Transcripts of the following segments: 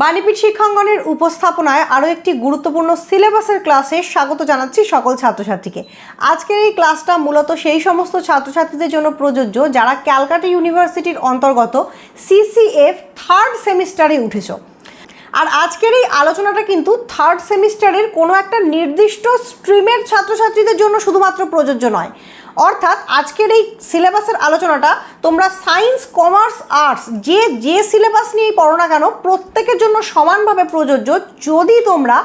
বাণীপীঠ শিক্ষাঙ্গনের উপস্থাপনায় আরও একটি গুরুত্বপূর্ণ সিলেবাসের ক্লাসে স্বাগত জানাচ্ছি সকল ছাত্রছাত্রীকে। আজকের এই ক্লাসটা মূলত সেই সমস্ত ছাত্রছাত্রীদের জন্য প্রযোজ্য যারা ক্যালকাটা ইউনিভার্সিটির অন্তর্গত সিসিএফ থার্ড সেমিস্টারে উঠেছ। আর আজকের এই আলোচনাটা কিন্তু থার্ড সেমিস্টারের কোনো একটা নির্দিষ্ট স্ট্রিমের ছাত্রছাত্রীদের জন্য শুধুমাত্র প্রযোজ্য নয়। অর্থাৎ আজকের এই সিলেবাসের আলোচনাটা তোমরা সায়েন্স, কমার্স, আর্টস, যে যে সিলেবাস নিয়েই পড়ো না কেন, প্রত্যেকের জন্য সমানভাবে প্রযোজ্য। যদি তোমরা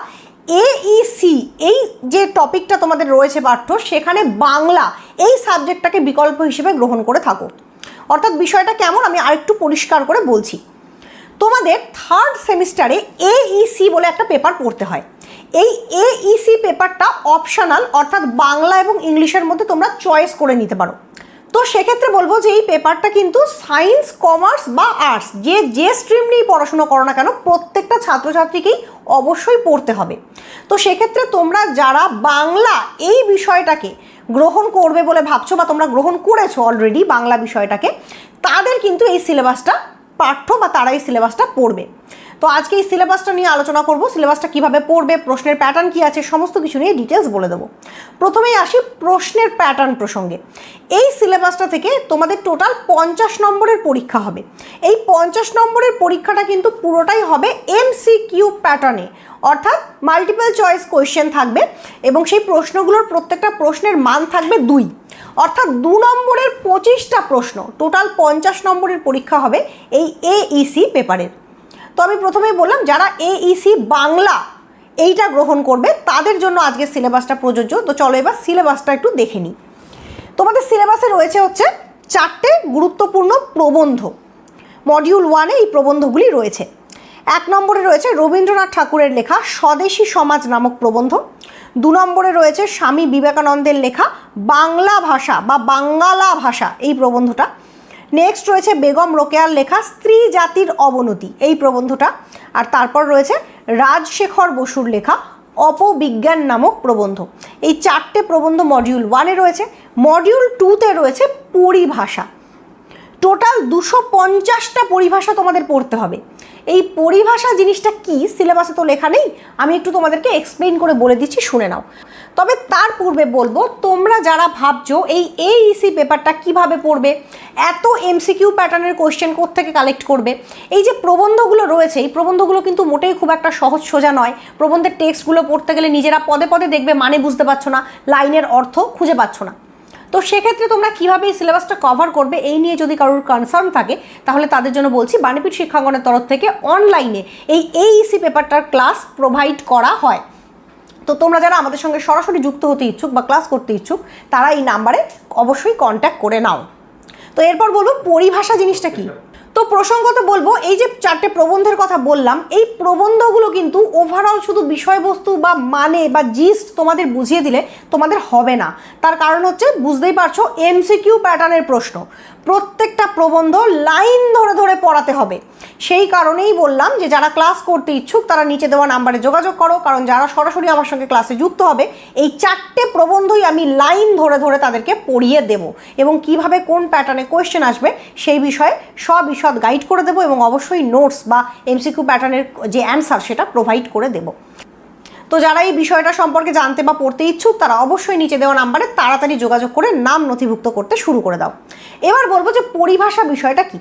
এইসি এই যে টপিকটা তোমাদের রয়েছে পাঠ্য, সেখানে বাংলা এই সাবজেক্টটাকে বিকল্প হিসেবে গ্রহণ করে থাকো। অর্থাৎ বিষয়টা কেমন আমি আরেকটু পরিষ্কার করে বলছি। তোমাদের থার্ড সেমিস্টারে এইসি বলে একটা পেপার পড়তে হয়। এই এইসি পেপারটা অপশনাল অর্থাৎ বাংলা এবং ইংলিশের মধ্যে তোমরা চয়েস করে নিতে পারো। তো সেক্ষেত্রে বলব যে এই পেপারটা কিন্তু সায়েন্স কমার্স বা আর্টস যে যে স্ট্রিম নিয়েই পড়াশুনো করো না কেন, প্রত্যেকটা ছাত্রছাত্রীকেই অবশ্যই পড়তে হবে। তো সেক্ষেত্রে তোমরা যারা বাংলা এই বিষয়টাকে গ্রহণ করবে বলে ভাবছ বা তোমরা গ্রহণ করেছ অলরেডি বাংলা বিষয়টাকে, তাদের কিন্তু এই সিলেবাসটা পাঠ্য বা তারা এই সিলেবাসটা পড়বে। তো আজকে এই সিলেবাসটা নিয়ে আলোচনা করব। সিলেবাসটা কীভাবে পড়বে, প্রশ্নের প্যাটার্ন কি আছে, সমস্ত কিছু নিয়ে ডিটেলস বলে দেবো। প্রথমেই আসি প্রশ্নের প্যাটার্ন প্রসঙ্গে। এই সিলেবাসটা থেকে তোমাদের টোটাল পঞ্চাশ নম্বরের পরীক্ষা হবে। এই পঞ্চাশ নম্বরের পরীক্ষাটা কিন্তু পুরোটাই হবে এমসিকিউ প্যাটার্নে অর্থাৎ মাল্টিপল চয়েস কোয়েশ্চেন থাকবে এবং সেই প্রশ্নগুলোর প্রত্যেকটা প্রশ্নের মান থাকবে দুই। অর্থাৎ দু নম্বরের পঁচিশটা প্রশ্ন টোটাল পঞ্চাশ নম্বরের পরীক্ষা হবে এই এইসি পেপারের তো আমি প্রথমেই বললাম, যারা এইসি বাংলা এইটা গ্রহণ করবে, তাদের জন্য আজকে সিলেবাসটা প্রযোজ্য। তো চলো এবার সিলেবাসটা একটু দেখে নিই। তোমাদের সিলেবাসে রয়েছে হচ্ছে চারটে গুরুত্বপূর্ণ প্রবন্ধ। মডিউল ওয়ানে এই প্রবন্ধগুলি রয়েছে। এক নম্বরে রয়েছে রবীন্দ্রনাথ ঠাকুরের লেখা স্বদেশী সমাজ নামক প্রবন্ধ। দু নম্বরে রয়েছে স্বামী বিবেকানন্দের লেখা বাংলা ভাষা বা বাঙ্গালা ভাষা এই প্রবন্ধটা। নেক্সট রয়েছে বেগম রোকেয়ার লেখা স্ত্রী জাতির অবনতি। এই প্রবন্ধটা। আর তারপর রয়েছে রাজশেখর বসুর লেখা অপবিজ্ঞান নামক প্রবন্ধ। এই চারটে প্রবন্ধ মডিউল ওয়ানে রয়েছে। মডিউল টুতে রয়েছে পরিভাষা। টোটাল দুশো পঞ্চাশটা পরিভাষা তোমাদের পড়তে হবে। এই পরিভাষা জিনিসটা কি? সিলেবাসে তো লেখা নেই। আমি একটু তোমাদেরকে এক্সপ্লেন করে বলে দিচ্ছি, শুনে নাও। তবে তার পূর্বে বলব, তোমরা যারা ভাবছ এই এইসি পেপারটা কীভাবে পড়বে, এত এমসিকিউ প্যাটার্নের কোয়েশ্চেন থেকে কালেক্ট করবে, এই যে প্রবন্ধগুলো রয়েছে, এই প্রবন্ধগুলো কিন্তু মোটেই খুব একটা সহজ সোজা নয়। প্রবন্ধের টেক্সটগুলো পড়তে গেলে নিজেরা পদে পদে দেখবে মানে বুঝতে পারছ না, লাইনের অর্থ খুঁজে পাচ্ছ না। তো সেক্ষেত্রে তোমরা কীভাবে এই সিলেবাসটা কভার করবে, এই নিয়ে যদি কারোর কনসার্ন থাকে, তাহলে তাদের জন্য বলছি বাণীপীঠ শিক্ষাঙ্গনের তরফ থেকে অনলাইনে এই এইসি পেপারটার ক্লাস প্রোভাইড করা হয়। তো তোমরা যারা আমাদের সঙ্গে সরাসরি যুক্ত হতে ইচ্ছুক বা ক্লাস করতে ইচ্ছুক, তারা এই নাম্বারে অবশ্যই কন্ট্যাক্ট করে নাও। তো এরপর বলব, পরিভাষা জিনিসটা কি? তো প্রসঙ্গত বলব, এই যে চারটে প্রবন্ধের কথা বললাম, এই প্রবন্ধগুলো কিন্তু ওভারঅল শুধু বিষয়বস্তু বা মানে বা জিস্ট তোমাদের বুঝিয়ে দিলে তোমাদের হবে না। তার কারণ হচ্ছে, বুঝতেই পারছ এমসিকিউ প্যাটার্নের প্রশ্ন। প্রত্যেকটা প্রবন্ধ লাইন ধরে ধরে পড়াতে হবে। সেই কারণেই বললাম যে, যারা ক্লাস করতে ইচ্ছুক, তারা নিচে দেওয়া নাম্বারে যোগাযোগ করো, কারণ যারা সরাসরি আমার সঙ্গে ক্লাসে যুক্ত হবে, এই চারটে প্রবন্ধই আমি লাইন ধরে ধরে তাদেরকে পড়িয়ে দেব। এবং কীভাবে কোন প্যাটার্নে কোয়েশ্চেন আসবে, সেই বিষয়ে সবিশদ গাইড করে দেবো এবং অবশ্যই নোটস বা এমসিকিউ প্যাটার্নের যে অ্যান্সার সেটা প্রোভাইড করে দেবো। তো যারা এই বিষয়টা সম্পর্কে জানতে বা পড়তে ইচ্ছুক, তারা অবশ্যই নিচে দেওয়া নাম্বারে তাড়াতাড়ি যোগাযোগ করে নাম নথিভুক্ত করতে শুরু করে দাও। এবার বলব যে পরিভাষা বিষয়টা কি?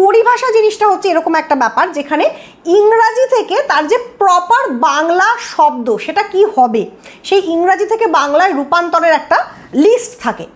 পরিভাষা জিনিসটা হচ্ছে এরকম একটা ব্যাপার যেখানে ইংরাজি থেকে তার যে প্রপার বাংলা শব্দ সেটা কি হবে, সেই ইংরাজি থেকে বাংলায় রূপান্তরের একটা লিস্ট থাকে।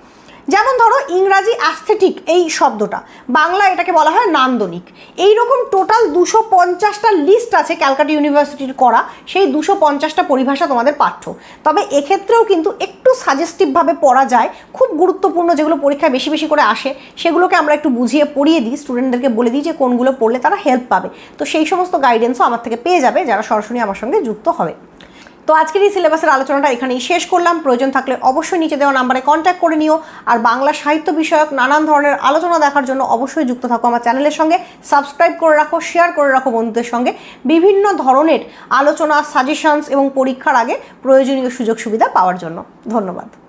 যেমন ধরো ইংরাজি অ্যাস্থেটিক এই শব্দটা বাংলা এটাকে বলা হয় নান্দনিক। এই রকম টোটাল দুশো পঞ্চাশটা লিস্ট আছে ক্যালকাটা ইউনিভার্সিটির করা, সেই দুশো পঞ্চাশটা পরিভাষা তোমাদের পাঠ্য। তবে এক্ষেত্রেও কিন্তু একটু সাজেস্টিভভাবে পড়া যায়, খুব গুরুত্বপূর্ণ যেগুলো পরীক্ষায় বেশি বেশি করে আসে, সেগুলোকে আমরা একটু বুঝিয়ে পড়িয়ে দিই স্টুডেন্টদেরকে বলে দিই যে কোনগুলো পড়লে তারা হেল্প পাবে। তো সেই সমস্ত গাইডেন্সও আমার থেকে পেয়ে যাবে যারা সরাসরি আমার সঙ্গে যুক্ত হবে। তো আজকের এই সিলেবাসের আলোচনাটা এখানেই শেষ করলাম। প্রয়োজন থাকলে অবশ্যই নিচে দেওয়া নাম্বারে কন্ট্যাক্ট করে নিও। আর বাংলা সাহিত্য বিষয়ক নানান ধরনের আলোচনা দেখার জন্য অবশ্যই যুক্ত থাকো আমার চ্যানেলের সঙ্গে। সাবস্ক্রাইব করে রাখো শেয়ার করে রাখো বন্ধুদের সঙ্গে। বিভিন্ন ধরনের আলোচনা সাজেশনস এবং পরীক্ষার আগে প্রয়োজনীয় সুযোগ সুবিধা পাওয়ার জন্য। ধন্যবাদ।